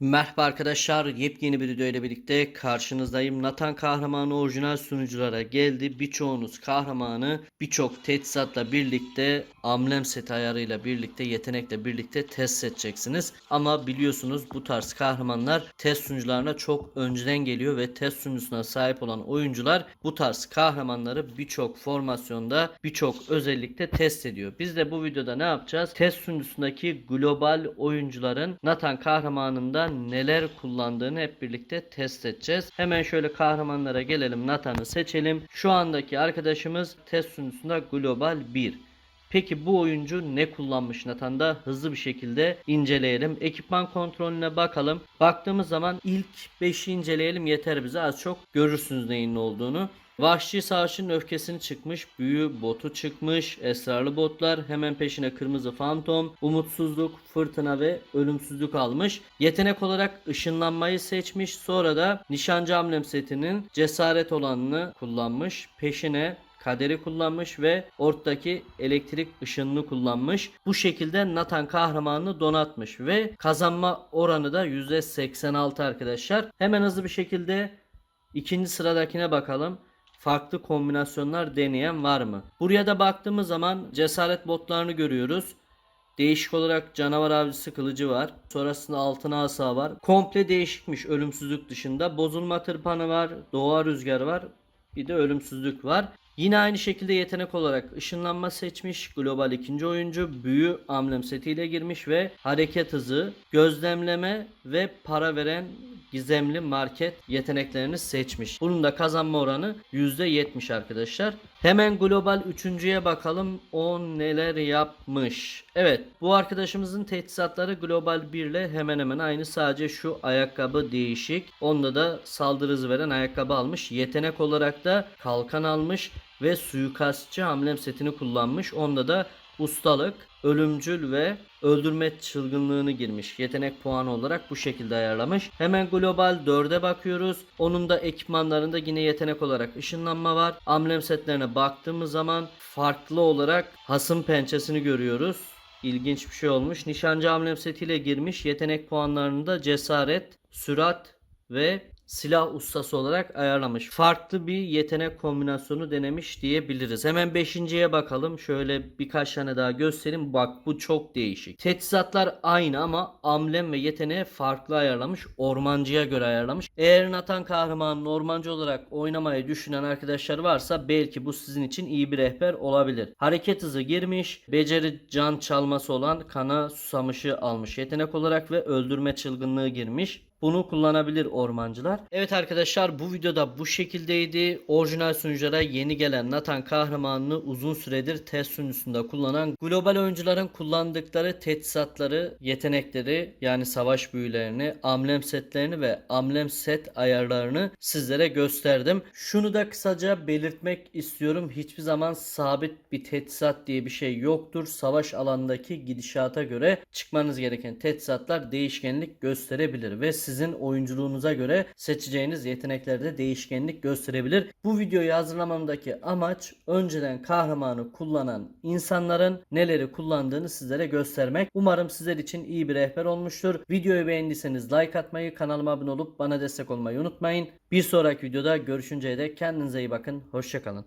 Merhaba arkadaşlar, yepyeni bir video ile birlikte karşınızdayım. Nathan kahramanı orijinal sunuculara geldi. Birçoğunuz kahramanı birçok teçhizatla birlikte, amblem set ayarıyla birlikte, yetenekle birlikte test edeceksiniz. Ama biliyorsunuz bu tarz kahramanlar test sunucularına çok önceden geliyor ve test sunucusuna sahip olan oyuncular bu tarz kahramanları birçok formasyonda, birçok özellikle test ediyor. Biz de bu videoda ne yapacağız? Test sunucusundaki global oyuncuların Nathan kahramanında neler kullandığını hep birlikte test edeceğiz. Hemen şöyle kahramanlara gelelim. Nathan'ı seçelim. Şu andaki arkadaşımız test sunucusunda global 1. Peki bu oyuncu ne kullanmış Nathan'da hızlı bir şekilde inceleyelim. Ekipman kontrolüne bakalım. Baktığımız zaman ilk 5'i inceleyelim yeter bize az çok görürsünüz neyin ne olduğunu. Vahşi Savaş'ın öfkesini çıkmış, büyü botu çıkmış, esrarlı botlar, hemen peşine kırmızı fantom, umutsuzluk, fırtına ve ölümsüzlük almış. Yetenek olarak ışınlanmayı seçmiş, sonra da nişancı amblem setinin cesaret olanını kullanmış. Peşine kaderi kullanmış ve ortadaki elektrik ışınını kullanmış. Bu şekilde Nathan kahramanını donatmış ve kazanma oranı da %86 arkadaşlar. Hemen hızlı bir şekilde ikinci sıradakine bakalım. Farklı kombinasyonlar deneyen var mı? Buraya da baktığımız zaman cesaret botlarını görüyoruz. Değişik olarak canavar avcısı kılıcı var. Sonrasında altın asa var. Komple değişikmiş ölümsüzlük dışında. Bozulma tırpanı var. Doğa rüzgarı var. Bir de ölümsüzlük var. Yine aynı şekilde yetenek olarak ışınlanma seçmiş. Global ikinci oyuncu büyü amblem setiyle girmiş ve hareket hızı, gözlemleme ve para veren gizemli market yeteneklerini seçmiş. Bunun da kazanma oranı %70 arkadaşlar. Hemen global üçüncüye bakalım. O neler yapmış. Evet bu arkadaşımızın teçhizatları global 1 ile hemen hemen aynı. Sadece şu ayakkabı değişik. Onda da saldırı veren ayakkabı almış. Yetenek olarak da kalkan almış ve suikastçı amblem setini kullanmış. Onda da ustalık, ölümcül ve öldürme çılgınlığını girmiş. Yetenek puanı olarak bu şekilde ayarlamış. Hemen global 4'e bakıyoruz. Onun da ekipmanlarında yine yetenek olarak ışınlanma var. Amblem setlerine baktığımız zaman farklı olarak hasım pençesini görüyoruz. İlginç bir şey olmuş. Nişancı amblem setiyle girmiş. Yetenek puanlarında cesaret, sürat ve silah ustası olarak ayarlamış. Farklı bir yetenek kombinasyonu denemiş diyebiliriz. Hemen 5.ye bakalım. Şöyle birkaç tane daha göstereyim. Bak bu çok değişik. Teçhizatlar aynı ama amblem ve yeteneği farklı ayarlamış. Ormancıya göre ayarlamış. Eğer Nathan kahramanın ormancı olarak oynamayı düşünen arkadaşlar varsa belki bu sizin için iyi bir rehber olabilir. Hareket hızı girmiş. Beceri can çalması olan kana susamışı almış. Yetenek olarak ve öldürme çılgınlığı girmiş. Bunu kullanabilir ormancılar. Evet arkadaşlar bu videoda bu şekildeydi. Orijinal sunuculara yeni gelen Nathan kahramanını uzun süredir test sunucusunda kullanan global oyuncuların kullandıkları teçhizatları, yetenekleri yani savaş büyülerini, amblem setlerini ve amblem set ayarlarını sizlere gösterdim. Şunu da kısaca belirtmek istiyorum. Hiçbir zaman sabit bir teçhizat diye bir şey yoktur. Savaş alandaki gidişata göre çıkmanız gereken teçhizatlar değişkenlik gösterebilir ve sizin oyunculuğunuza göre seçeceğiniz yeteneklerde değişkenlik gösterebilir. Bu videoyu hazırlamamdaki amaç önceden kahramanı kullanan insanların neleri kullandığını sizlere göstermek. Umarım sizler için iyi bir rehber olmuştur. Videoyu beğendiyseniz like atmayı, kanalıma abone olup bana destek olmayı unutmayın. Bir sonraki videoda görüşünceye dek kendinize iyi bakın. Hoşçakalın.